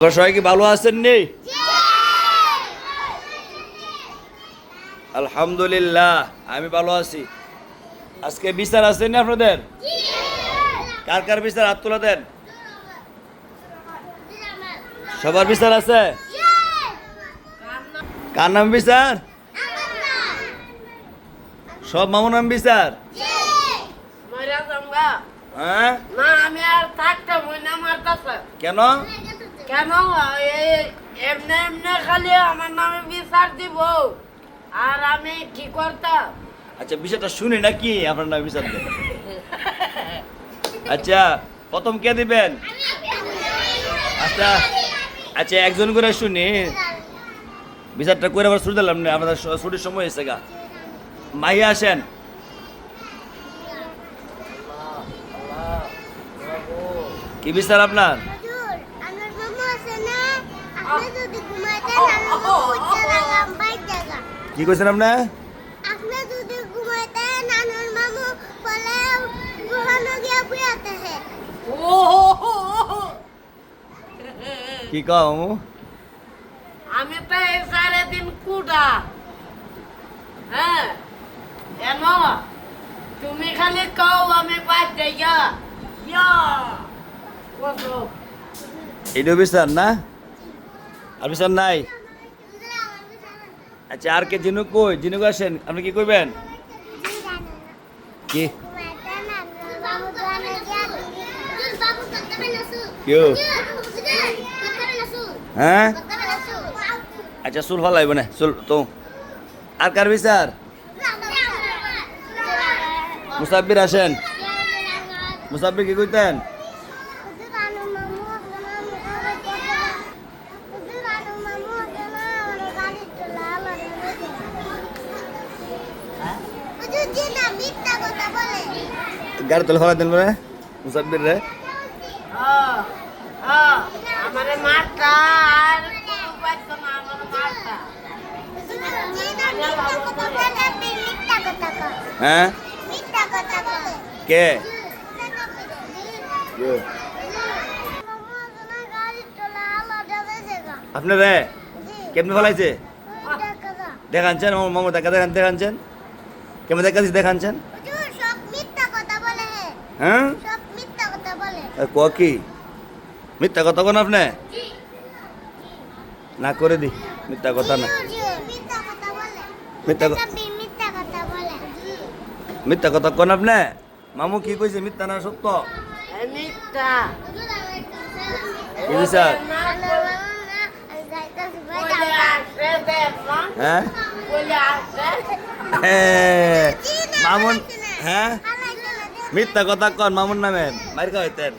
আপনারা সবাই কি ভালো আছেন নি? আলহামদুলিল্লাহ আমি ভালো আছি। আজকে বিচার আছেন না আপনাদের? কার কার বিচার? হাত তোলা দেন। সবার বিচার আছে? কার নাম বিচার? সব মামুর নাম বিচার? হ্যাঁ? কেন? কেন এমনি এমনি খালি আমার নামে বিচার দিব আর আমি কি করতাম আচ্ছা বিষয়টা শুনি নাকি আপনার নাম বিচার দেন আচ্ছা প্রথম কে দিবেন আচ্ছা আচ্ছা একজন করে শুনি বিচারটা করে আবার শুরু দিলাম না আমাদের ছুটির সময় এসে গা মাইয়া আসেন কি বিচার আপনার হুজুর, আমার মামা আছে না? আপনি যদি ঘুমাইতেন, আমি বলতে লাগলাম বাইর জায়গা। কি কইছেন আপনি? আপনি যদি ঘুমাইতেন, আমার মামু বলে, ঘুমানো গিয়া বুয়াতে হে। কি কও আমি তো এই সাড়ে দিন কুটা হ্যাঁ কেন তুমি খালি কও আমি পাঁচ জায়গা ইয়া কত এইটাও বিচার না? আর বিচার নাই? আচ্ছা আর কে? জিনুক কই? জিনুক আসেন, আপনি কি কইবেন? কি। কেউ? হ্যাঁ। আচ্ছা চুল ফালাইব না, চুল তো। আর কার বিচার? মুসাব্বির আসেন। মুসাব্বির কি কইতেন হুজুর, আমার মামু আছে না, আমি ঘরে করতে পারে- হুজুর, আমার মামু আছে না, আমার বাড়ি চলে আলো নেমেছে। হুজুর, জি না, মিথ্যা কথা বলে। গাড়ি তোলে ফালাই দেন মানে মুসাব্বির রে হ্যাঁ, হ্যাঁ, আমারে মারটা আর কোনো পাইতো না আমার মারটা হুজুর, জি না, মিথ্যা কথা বলে, হ্যাঁ। কে গাড়ি আলো নেমেছে গো। আপনি রে? জি, কেমনে ফালাইছে? আমার মামা দেখা দেখান দেখানছেন? কেমন দেখাচ্ছি দেখানছেন? হুজুর, সব মিথ্যা কথা বলে। হে। হ্যাঁ? সব মিথ্যা কথা বলে। আর ক কি? মিথ্যা কথা কোন আপনি? না করে দি। মিথ্যা কথা না। মিথ্যা কথা মিথ্যা ক- আপনি মিথ্যা কথা বলে। মিথ্যা কোন আপনি? মামু কি কইছে মিথ্যা না সত্য? এই মিথ্যা। আসে হ্যাঁ, মামুন হ্যাঁ মিথ্যা কথা কন মামুন নামে খাইতেন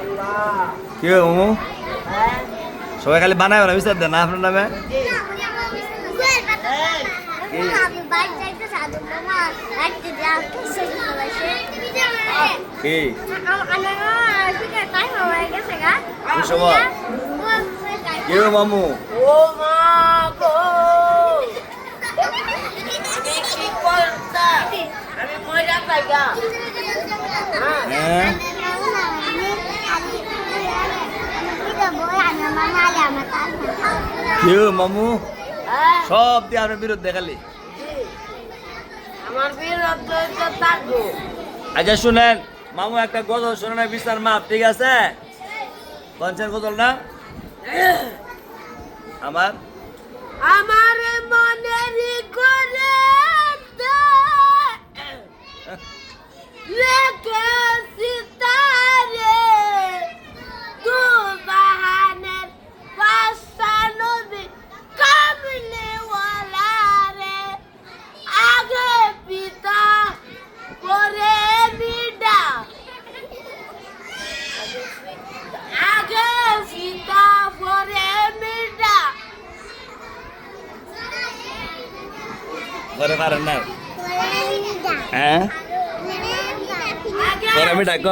আল্লাহ কি মামু হ্যাঁ সবাই খালি বানায় না বিচার দেন না আপনার নামে কি সময়? কি হবে মামু ও মা গো আমি কি করতাম আমি মজা পাইগা হ্যাঁ কি হবে মামু হ্যাঁ সব দিয়ে আপনার বিরুদ্ধে খালি আমার বিরুদ্ধে তো থাকব। আচ্ছা শুনেন মামু একটা গজল শুনে না বিচার মাপ ঠিক আছে? পঞ্চায়েত গজল না? আমার আমার মনের করে ঘরে পারেন না হ্যাঁ আমি ডাক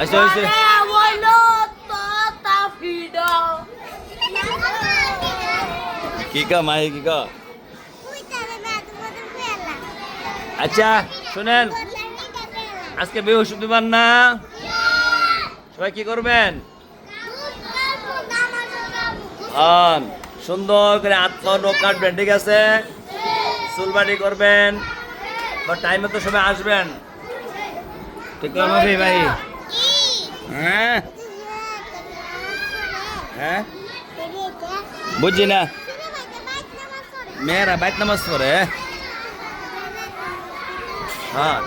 আচ্ছা আচ্ছা কি কা মাই কি কা আচ্ছা শুনেন আজকে বৃহস্পতিবার না সবাই কি করবেন সুন্দর করে আত্মা নখ কাটবেন, ঠিক আছে? চুলবাড়ি করবেন। বা টাইমে তো সবাই আসবেন। ঠিক আছে ভাই। হ্যাঁ? হ্যাঁ? বুঝছি না। মেয়েরা বাইক নামাজ পড়ে। হ্যাঁ।